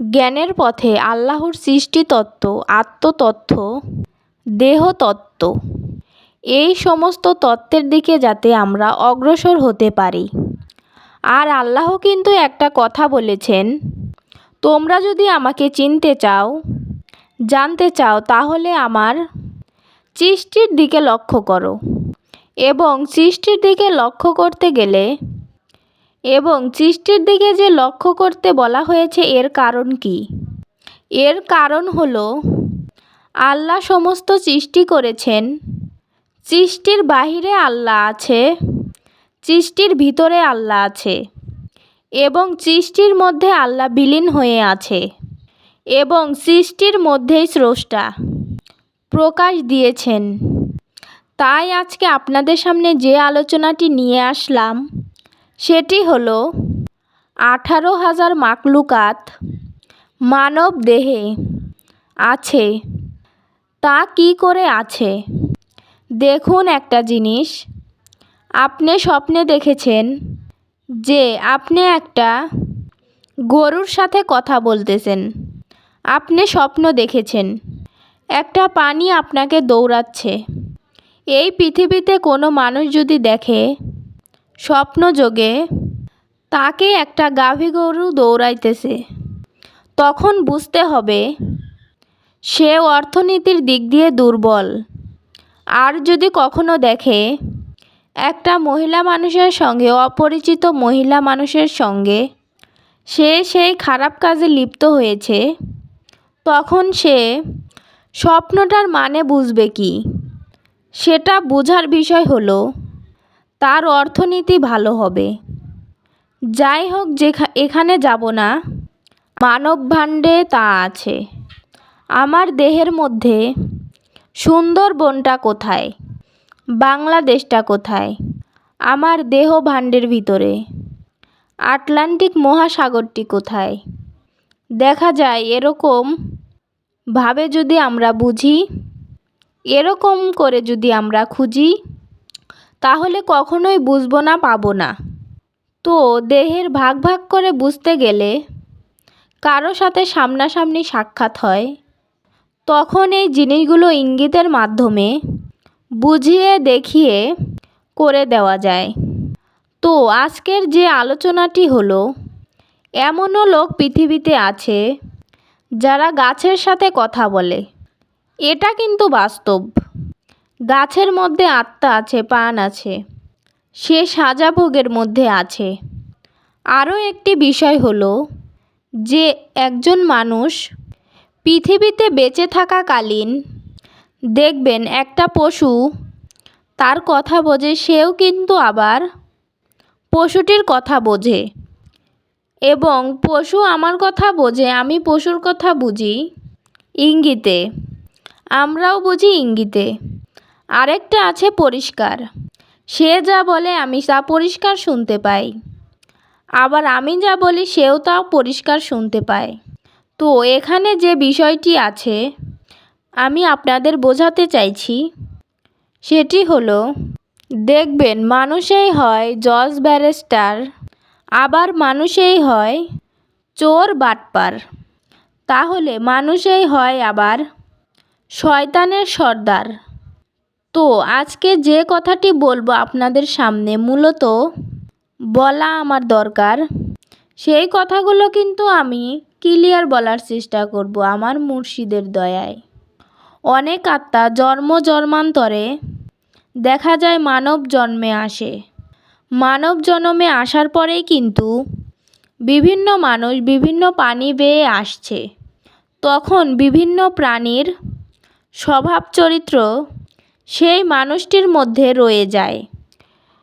জ্ঞানের পথে আল্লাহর সৃষ্টি তত্ত্ব আত্মতত্ত্ব, দেহতত্ত্ব। এই সমস্ত তত্ত্বের দিকে যাতে আমরা অগ্রসর হতে পারি। আর আল্লাহ কিন্তু একটা কথা বলেছেন, তোমরা যদি আমাকে চিনতে চাও, জানতে চাও, তাহলে আমার সৃষ্টির দিকে লক্ষ্য করো। এবং সৃষ্টির দিকে লক্ষ্য করতে গেলে এবং সৃষ্টির দিকে যে লক্ষ্য করতে বলা হয়েছে এর কারণ কি? এর কারণ হল, আল্লাহ সমস্ত সৃষ্টি করেছেন। সৃষ্টির বাহিরে আল্লাহ আছে, সৃষ্টির ভিতরে আল্লাহ আছে, এবং সৃষ্টির মধ্যে আল্লাহ বিলীন হয়ে আছে, এবং সৃষ্টির মধ্যেই স্রষ্টা প্রকাশ দিয়েছেন। তাই আজকে আপনাদের সামনে যে আলোচনাটি নিয়ে আসলাম সেটি হলো আঠারো হাজার মাকলুকাত মানব দেহে আছে। তা কি করে আছে? দেখুন একটা জিনিস। আপনি স্বপ্নে দেখেছেন যে আপনি একটা গরুর সাথে কথা বলতেছেন। আপনি স্বপ্ন দেখেছেন। একটা পানি আপনাকে দৌড়াচ্ছে। এই পৃথিবীতে কোনো মানুষ যদি দেখে স্বপ্নযোগে তাকে একটা গাভী গরু দৌড়াইতেছে। তখন বুঝতে হবে, সে অর্থনীতির দিক দিয়ে দুর্বল। আর যদি কখনো দেখে, একটা মহিলা মানুষের সঙ্গে, অপরিচিত মহিলা মানুষের সঙ্গে সে সেই খারাপ কাজে লিপ্ত হয়েছে, তখন সে স্বপ্নটার মানে বুঝবে কি? সেটা বোঝার বিষয় হলো তার অর্থনীতি ভালো হবে। যাই হোক, যেখা, এখানে যাব না। মানব ভাণ্ডে তা আছে। আমার দেহের মধ্যে সুন্দরবনটা কোথায়? বাংলাদেশটা কোথায়? আমার দেহ ভাণ্ডের ভিতরে। আটলান্টিক মহাসাগরটি কোথায়? দেখা যায় এরকম ভাবে যদি আমরা বুঝি, এরকম করে যদি আমরা খুঁজি তাহলে কখনোই বুঝব না, পাবো না। তো দেহের ভাগ ভাগ করে বুঝতে গেলে কারও সাথে সামনাসামনি সাক্ষাৎ হয়, তখন এই জিনিসগুলো ইঙ্গিতের মাধ্যমে বুঝিয়ে, দেখিয়ে করে দেওয়া যায়। তো আজকের যে আলোচনাটি হলো, এমনও লোক পৃথিবীতে আছে যারা গাছের সাথে কথা বলে। এটা কিন্তু বাস্তব। গাছের মধ্যে আত্মা আছে, প্রাণ আছে। সে সাজা ভোগের মধ্যে আছে। আরও একটি বিষয় হলো যে একজন মানুষ পৃথিবীতে বেঁচে থাকাকালীন দেখবেন একটা পশু তার কথা বোঝে, সেও কিন্তু আবার পশুটির কথা বোঝে। এবং পশু আমার কথা বোঝে, আমি পশুর কথা বুঝি ইঙ্গিতে। আমরাও বুঝি ইঙ্গিতে। আরেকটা আছে পরিষ্কার। সে যা বলে আমি তা পরিষ্কার শুনতে পাই। আবার আমি যা বলি সেও তা পরিষ্কার শুনতে পায়। তো এখানে যে বিষয়টি আছে, আমি আপনাদের বোঝাতে চাইছি। সেটি হলো, দেখবেন মানুষেই হয় জজ ব্যারিস্টার, আবার মানুষেই হয় চোর বাটপার। তাহলে মানুষেই হয় আবার শয়তানের সর্দার। তো আজকে যে কথাটি বলব আপনাদের সামনে মূলত বলা আমার দরকার। সেই কথাগুলো কিন্তু আমি ক্লিয়ার বলার চেষ্টা করব আমার মুর্শিদের দয়ায়। অনেক আত্মা জন্ম জন্মান্তরে দেখা যায় মানব জন্মে আসে। মানব জন্মে আসার পরেই কিন্তু বিভিন্ন মানুষ বিভিন্ন পানি বেয়ে আসছে। তখন বিভিন্ন প্রাণীর স্বভাব চরিত্র সেই মানুষটির মধ্যে রয়ে যায়।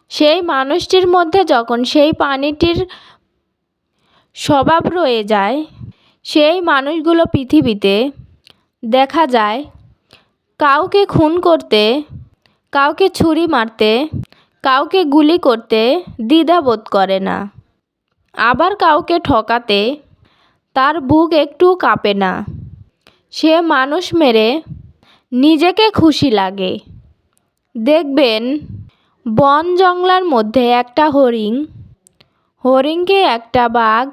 সেই মানুষটির মধ্যে যখন সেই পানিটির স্বভাব রয়ে যায়, সেই মানুষগুলো পৃথিবীতে দেখা যায়, কাউকে খুন করতে, কাউকে ছুরি মারতে, কাউকে গুলি করতে দ্বিধাবোধ করে না। আবার কাউকে ঠকাতে তার বুক একটু কাঁপে না। সে মানুষ মেরে নিজেকে খুশি লাগে। দেখবেন, বন জঙ্গলার মধ্যে একটা হরিণ, হরিণকে একটা বাঘ,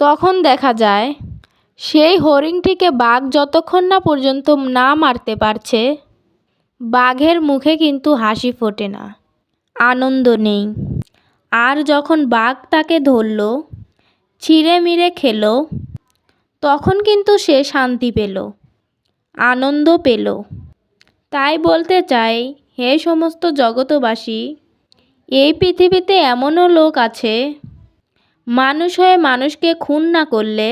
তখন দেখা যায় সেই হরিণটিকে বাঘ যতক্ষণ না পর্যন্ত না মারতে পারছে, বাঘের মুখে কিন্তু হাসি ফোটে না, আনন্দ নেই। আর যখন বাঘ তাকে ধরল, ছিঁড়ে মিড়ে খেলো, তখন কিন্তু সে শান্তি পেল, আনন্দ পেল। তাই বলতে চাই, হে সমস্ত জগতবাসী, এই পৃথিবীতে এমনও লোক আছে, মানুষ হয়ে মানুষকে খুন না করলে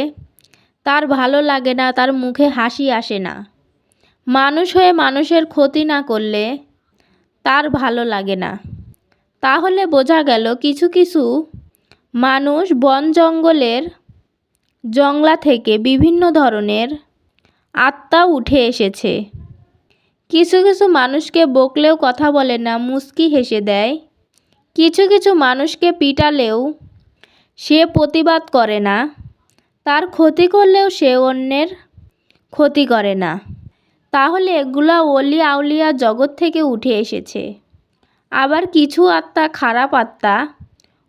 তার ভালো লাগে না, তার মুখে হাসি আসে না। মানুষ হয়ে মানুষের ক্ষতি না করলে তার ভালো লাগে না। তাহলে বোঝা গেল কিছু কিছু মানুষ বন জঙ্গলের জংলা থেকে বিভিন্ন ধরনের আত্মা উঠে এসেছে। কিছু কিছু মানুষকে বকলেও কথা বলে না, মুচকি হেসে দেয়। কিছু কিছু মানুষকে পিটালেও সে প্রতিবাদ করে না। তার ক্ষতি করলেও সে অন্যের ক্ষতি করে না। তাহলে এগুলা অলি আউলিয়া জগৎ থেকে উঠে এসেছে। আবার কিছু আত্মা খারাপ আত্মা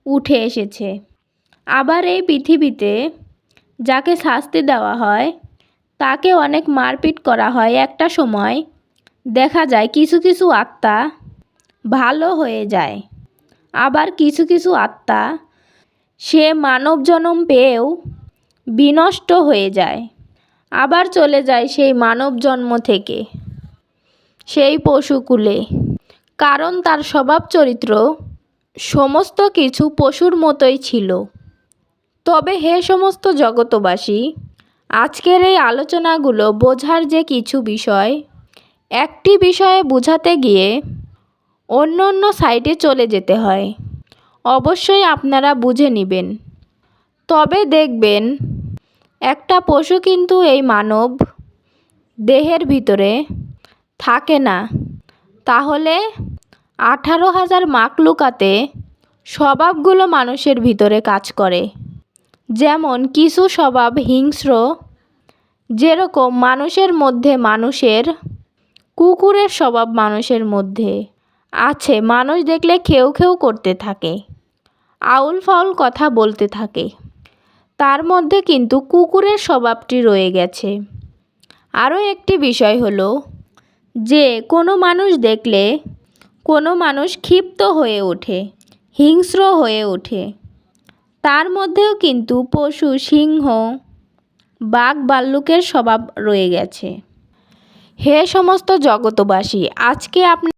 উঠে এসেছে। আবার এই পৃথিবীতে যাকে শাস্তি দেওয়া হয়, তাকে অনেক মারপিট করা হয় একটা সময়। দেখা যায় কিছু কিছু আত্মা ভালো হয়ে যায়। আবার কিছু কিছু আত্মা সে মানব জন্ম পেয়েও বিনষ্ট হয়ে যায়। আবার চলে যায় সেই মানব জন্ম থেকে, সেই পশুকুলে। কারণ তার স্বভাব চরিত্র সমস্ত কিছু পশুর মতোই ছিল। তবে হে সমস্ত জগতবাসী, আজকের এই আলোচনাগুলো বোঝার যে কিছু বিষয় একটি বিষয়ে বোঝাতে গিয়ে অন্য অন্য সাইডে চলে যেতে হয়। অবশ্যই আপনারা বুঝে নেবেন। তবে দেখবেন, একটা পশু কিন্তু এই মানব দেহের ভিতরে থাকে না। তাহলে আঠারো হাজার মাকলুকাতে স্বভাবগুলো মানুষের ভিতরে কাজ করে। যেমন কিছু স্বভাব হিংস্র, যেরকম মানুষের মধ্যে মানুষের কুকুরের স্বভাব মানুষের মধ্যে। আছে, মানুষ দেখলে খেউ খেউ করতে থাকে। আউল ফাউল কথা বলতে থাকে। তার মধ্যে কিন্তু কুকুরের স্বভাবটি রয়ে গেছে। আরও একটি বিষয় হলো যে, কোনো মানুষ দেখলে কোনো মানুষ ক্ষিপ্ত হয়ে ওঠে, হিংস্র হয়ে ওঠে। তার মধ্যেও কিন্তু পশু, সিংহ, বাঘ ভাল্লুকের স্বভাব রয়ে গেছে। হে সমস্ত জগতবাসী আজকে আপনি